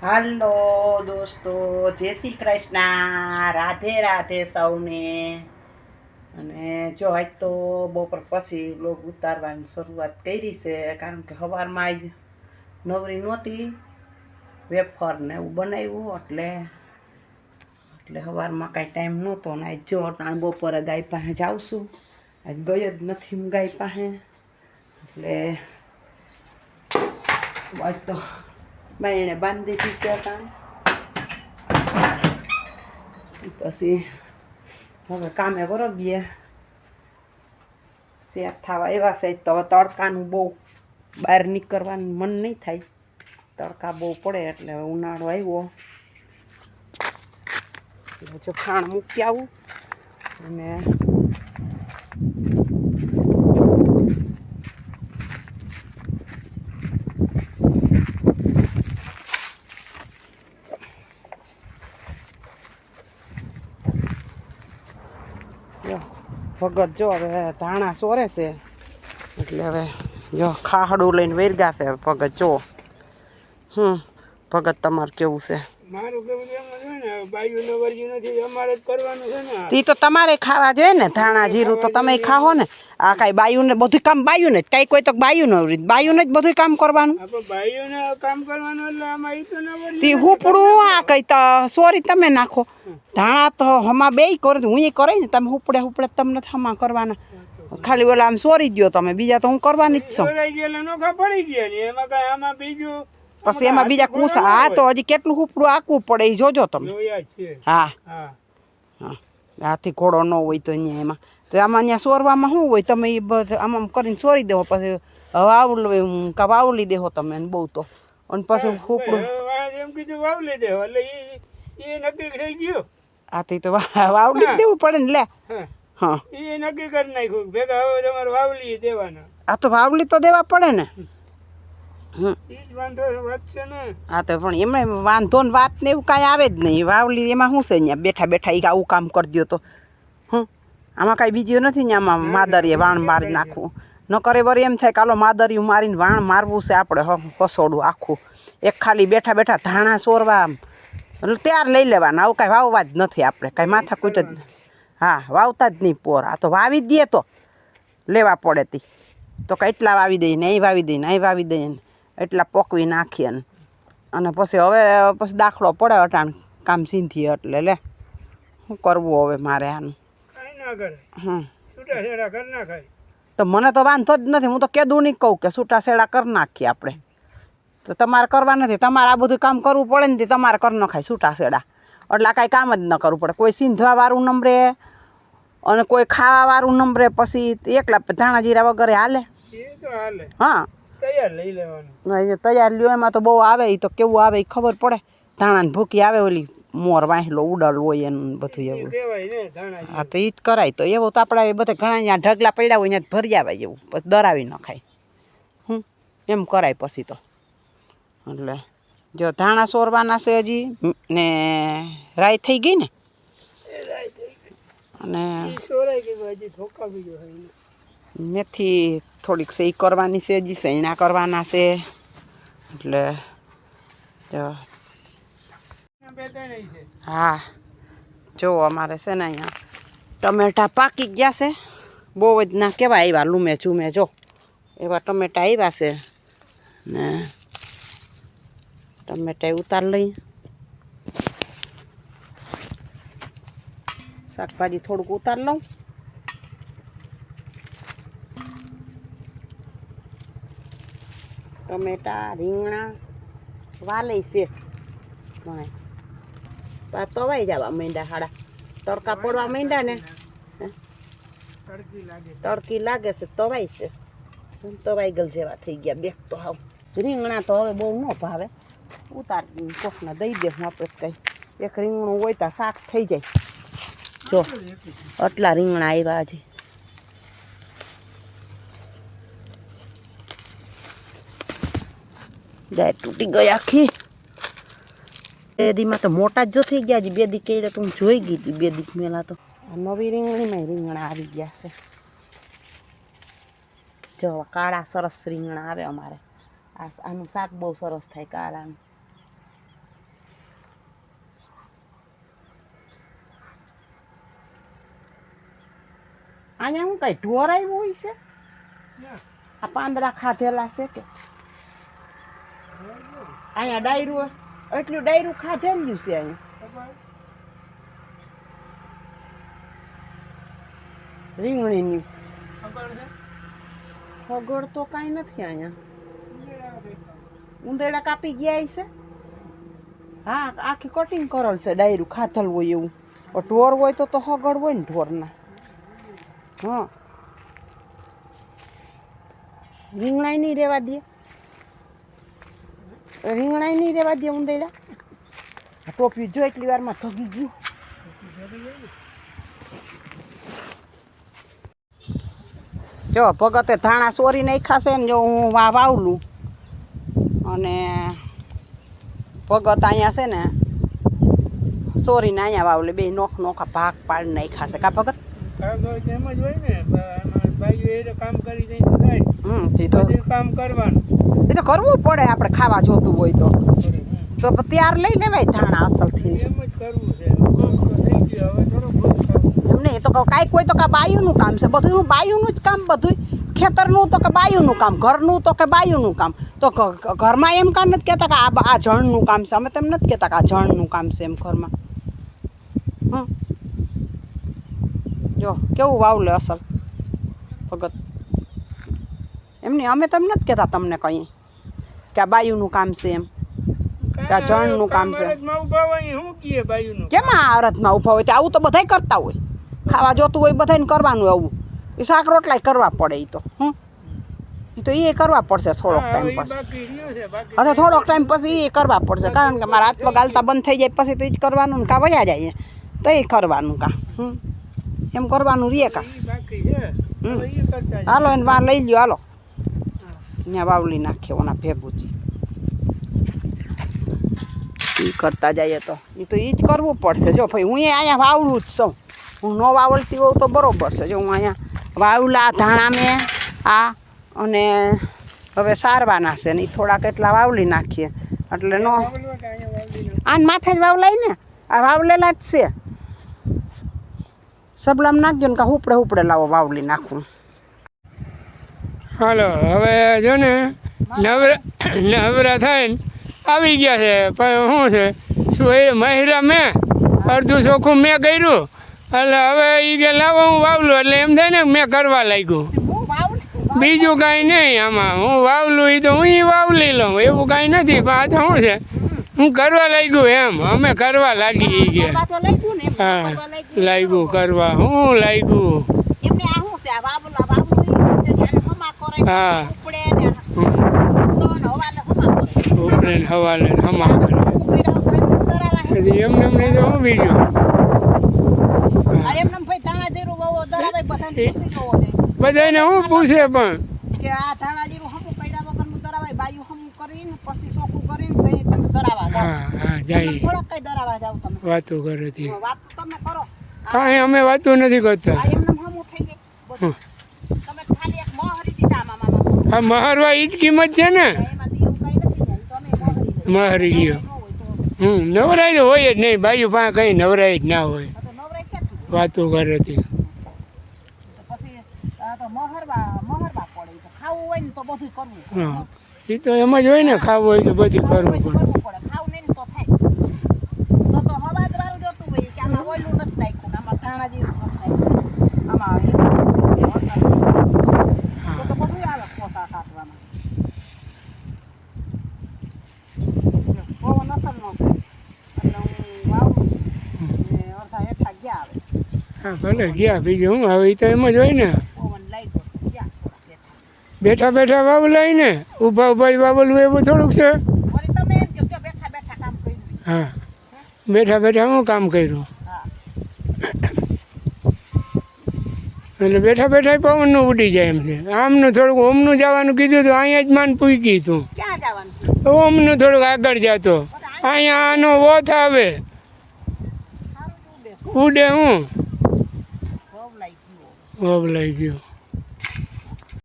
હાલો દોસ્તો, જય શ્રી કૃષ્ણ. રાધે રાધે સૌને. અને જો આજ તો બપોર પછી લોગ ઉતારવાની શરૂઆત કરી છે, કારણ કે સવારમાં જ નવરી નહોતી. વેફર ને એવું બનાવ્યું એટલે એટલે સવારમાં કાંઈ ટાઈમ નહોતો ને આજ જો અટાણ બપોરે ગાય પાસે જાઉં આજ ગયો જ નથી હું ગાય પાસે. એટલે, આજ તો બાયણે બાંધી દીધી છે પછી હવે કામે વરગીએ. શેર થવા એવા છે તો હવે તડકાનું બહુ બહાર નીકળવાનું મન નહીં થાય. તડકા બહુ પડે એટલે હવે ઉનાળો આવ્યો. જો ખાણ મૂકી આવું. અને જો ભગત જો હવે ધાણા સોરે છે. એટલે હવે જો ખાહડું લઈને વેરગા છે ભગત, જો. હમ, ભગત તમારે કેવું છે? મારું કેવું બાયુને વર્જી નથી અમારે જ કરવાનું છે ને ઈ તો તમારે ખાવા જોઈએ ને ધાણા જીરું તો તમે ખાઓ ને. આ કાંઈ બાયુને બધું કામ બાયુને જ કાંઈ કોઈ તો બાયુને રીત બાયુને જ બધું કામ કરવાનું. આપણે બાયુને કામ કરવાનું એટલે આમાં ઈ તો ના વર્જી તી હુપડું આ કઈ તો સોરી તમે નાખો. ધાણા તો હમા બેય કરે હું એ કરે ને તમે હુપડે હુપડે તમને હમા કરવાના. ખાલી ઓલા આમ સોરી દ્યો તમે બીજા તો હું કરવાની જ છું. ચોરાઈ ગયેલા નોખા પડી ગયા ને એમાં કઈ આમાં બીજું પછી એમાં બીજા કુસા હા તો હજી કેટલું હુપડું આકવું પડે એ જોજો તમે. હા. હા. હા. હાથી ઘોડો ન હોય તો અહીંયા એમાં. તો આમાં અહીંયા સોરવામાં શું હોય? તમે એ બધું આમ આમ કરીને સોરી દેવો. પછી વાવલી કા વાવલી દેહો તમે બહુ તો. અને પછી હુપડું એમ કીધું વાવલી દેહો. એટલે ઈ નક્કી થઈ ગયું. આથી તો વાવલી દેવું પડે ને લે. હા. એ નક્કી કરી નાખ્યું. ભેગા હવે તમારે વાવલી દેવાના. આ તો વાવલી તો દેવા પડે ને. હા, તો પણ એમાં વાંધો ને વાત ને એવું કાંઈ આવે જ નહીં. વાવલી એમાં શું છે અહીંયા? બેઠા બેઠા એ આવું કામ કરી દો તો. હં આમાં કાંઈ બીજું નથી ને આમાં માદરીએ વાણ મારી નાખવું. ન કરે વળી એમ થાય કાલો માદરિયું મારીને વાણ મારવું છે આપણે હ કસોડું આખું. એક ખાલી બેઠા બેઠા ધાણા સોરવા ત્યાર લઈ લેવાના. આવું કાંઈ વાવવા જ નથી આપણે કાંઈ માથા કૂટ જ હા, વાવતા જ નહીં પોર. આ તો વાવી દઈએ તો. લેવા પડે તી. તો કેટલા વાવી દઈએ ને અહીં વાવી દઈએ ને અહીં વાવી દઈએ ને. એટલા પોકવી નાખીએ અને પછી હવે પછી દાખલો પડે અટાણ કામ સીંધી એટલે લે. શું કરવું હવે મારે આનું? હમ. તો મને તો વાંધો જ નથી હું તો કેદું નહીં કહું કે છૂટા છેડા કરી નાખીએ આપણે. તો તમારે કરવા નથી તમારે આ બધું કામ કરવું પડે ને તે તમારે કરી નખાય છૂટા છેડા એટલે આ કાંઈ કામ જ ન કરવું પડે. કોઈ સીંધવા વાળું નંબરે અને કોઈ ખાવા વાળું નંબરે પછી એકલા ધાણા જીરા વગરે હાલે. હા. તૈયાર લઈ લેવાનું. ના, એ તૈયાર લ્યો એમાં તો બહુ આવે એ તો કેવું આવે એ ખબર પડે. ધાણાને ભૂકી આવે ઓલી મોર વાંહેલો ઉડાલ હોય એનું બધું એવું. હા તો એ જ કરાય. તો એવું તો આપણે બધા ઘણા અહીંયા ઢગલા પડ્યા હોય ત્યાં ભરી આવે એવું. પછી દરાવી ન ખાય. હમ એમ કરાય પછી તો. એટલે જો ધાણા સોરવાના છે હજી ને રાય થઈ ગઈ ને? અને સોરાઈ ગયું હજી ઠોકા બીજો હોય ને. મેથી થોડીક સહી કરવાની છે, હજી સૈણા કરવાના છે. એટલે હા, જો અમારે છે ને અહીંયા ટમેટા પાકી ગયા છે. બહુ જ ના કેવા આવ્યા લૂમે ચૂમે જો. એવા ટમેટા આવ્યા છે. ને ટમેટા ઉતાર લઈ. શાકભાજી થોડુંક ઉતાર લઉં. ટમેટા રીંગણા વાલઈ છે. પણ તો આ તવાઈ જવા માંડ્યા હાડા. તડકા પડવા માંડ્યા ને. તડકી લાગે. તડકી લાગે છે તવાઈ છે. તવાઈ ગલ જેવા થઈ ગયા બેક તો હાવ. રીંગણા તો હવે બહુ ન ભાવે. ઉતાર કોકને દઈ દે આપણે કઈ. એક રીંગણું હોય તો શાક થઈ જાય. જો આટલા રીંગણા આવ્યા હજી જાય તૂટી ગઈ આખી. બે દીમાં તો મોટા જો થઈ ગયા છે. બે દી એટલે તો હું જોઈ ગઈ હતી. બે દીક મેલા તો. નવી રીંગણીમાં રીંગણા આવી ગયા છે. જો કાળા સરસ રીંગણા આવે અમારે. આનું શાક બહુ સરસ થાય કાળાનું. અહીંયા હું કઈ ઢોર આવ્યું હોય છે? આ પાંદડા ખાધેલા છે કે? અહીંયા ડાયરું એટલું ડાયરું ખાધેલું છે અહીંયા. રીંગણીની. ફગડ તો કાંઈ નથી અહીંયા. ઉંદેડા કાપી ગયા છે હા, આખી કટિંગ કરેલ છે ડાયરું, ખાધલ હોય એવું. ઢોર હોય તો તો હગડ હોય ને ઢોરના. હા. રીંગણાય નહીં રહેવા દે. રીંગણાય નહીં રહેવા દે ઉંદેડા આ ટોપી જો એટલી વારમાં થગી ગયું. જો ભગતે ધાણા સોરી નહીં ખાશે ને જો હું વા વાવલું. અને ભગત અહીંયા છે ને સોરીને અહીંયા વાવલે. બે નોખ નોખા ભાગ પાડી નહીં ખાશે કા ભગત? કામ ને કરી કામ કરવાનું. એ તો કરવું પડે આપણે ખાવા જોતું હોય તો. તો ત્યાર લઈ લેવાય ધાણા અસલથી. એમને એ તો કાંઈક હોય તો કે બાયુનું કામ છે. બધું હું બાયુનું જ કામ બધું ખેતરનું તો કે બાયુનું કામ ઘરનું તો કે બાયુનું કામ. તો ઘરમાં એમ કામ નથી કહેતા કે આ આ જણનું કામ છે. અમે તેમ નથી કહેતા કે આ જણનું કામ છે એમ ઘરમાં. હં? જો કેવું વાવલે અસલ. ભગત. એમની અમે તેમ નથી કહેતા તમને કંઈ. કે આ બાયુનું કામ છે એમ. કે આ જણનું કામ છે. કામ આ અરથમાં ઊભા હોય? આવું તો બધાય કરતા હોય. ખાવા જોતું હોય બધાને કરવાનું આવું. એ શાક રોટલાય કરવા પડે એ તો હં એ તો એ કરવા પડશે થોડોક ટાઈમ પછી. હવે થોડોક ટાઈમ પછી એ કરવા પડશે. કારણ કે મારા હાથ પગ હાલતા બંધ થઈ જાય પછી તો એ જ કરવાનું ને કા વયા જાય તો એ કરવાનું કા હમ? એમ કરવાનું રે કા. હાલો એને વાં લઈ લ્યો હાલો. ત્યાં વાવલી નાખીએ ઓના ભેગું છે એ કરતા જઈએ તો. એ તો એ જ કરવું પડશે. જો ભાઈ, હું અહીંયા વાવલું જ છું. હું ન વાવલતી હોઉં તો બરોબર છે. જો હું અહીંયા વાવલા ધાણા મેં આ અને હવે સારવાના છે ને એ થોડાક એટલા વાવલી નાખીએ. એટલે નો? આને માથે જ વાવલાય ને? આ વાવલેલા જ છે. સબલામ નાખજો ને કાં હુપડે હુપડે લાવો વાવલી નાખું. હાલો હવે જો ને નવરા નવરા થઈને આવી ગયા છે. પણ શું છે શું એ મહિરા મેં અડધું ચોખ્ખું મેં કર્યું. એટલે હવે એ કે લાવો હું વાવલું. એટલે એમ થાય ને મેં કરવા લાગ્યું. બીજું કાંઈ નહીં આમાં. હું વાવલું એ તો હું વાવલી લઉં. એવું કાંઈ નથી. પણ આ તો શું છે? હું કરવા લાગ્યું એમ. અમે કરવા લાગી ગયા હા. લાગ્યું કરવા. હું લાગ્યું એમને આ શું છે આ વાવલું આ વાવલું ઈ છે જેને હમા કરે ને હા. ઉપડે ને. હવાલે હમા કરે હે. એમને એમ તો હું બીજું એમને બધાને હું પૂછે પણ કે આ ધાણા જીરું હમું વગર વગરનું દરાવાય બાયું હમું કરીને પછી ચોખ્ખું કરીને તો તમે દરાવા હા હા જાય થોડોક કઈ દરાવા જાવ તમે વાતો કરે વાત તમે કરો કાંઈ અમે વાતો નથી કરતા એમને હમું થઈ જાય બધું તમે ખાલી એક મોહરી દીધા આમાં મામા આ મહારવા એ જ કિંમત છે ને? મોહરી તો હમ, નવરાય તો હોય જ નહીં. બાજુ પાસે કંઈ નવરાય જ ના હોય? વાતો કરે તો એ તો એમ જ હોય ને, ખાવું હોય તો બધું કરવું પડે કરવું પડે. ખાવું નહીં ને તો થાય. તો તો હવાજ વાળું જોતું હોય કે આમાં ઓયલું નથી નાખ્યું, આમાં ધાણા જીરું નથી નાખ્યું. આમાં એવું નથી, તો તો બધુંય આવે પોતા કાઢવામાં. જો, પવન અસરનો છે. એટલે હું વાવું ને અડધા હેઠા ગયા આવે. હા, ભલે, ગયા બીજું હું હવે તો એમ જ હોય ને. બેઠા બેઠા વાવલાય ને, ઊભા ઊભા વાવલું એવું થોડુંક છે. હા, બેઠા બેઠા હું કામ કર્યું? એટલે બેઠા બેઠા પવનનું ઉડી જાય એમ છે. આમનું થોડુંક, ઓમનું જવાનું કીધું તો અહીંયા જ માન પૂકી તું. ઓમનું થોડુંક આગળ જતો અહીંયા આનો ઓથ આવે. ઉડે હું. વબ લઈ ગયો.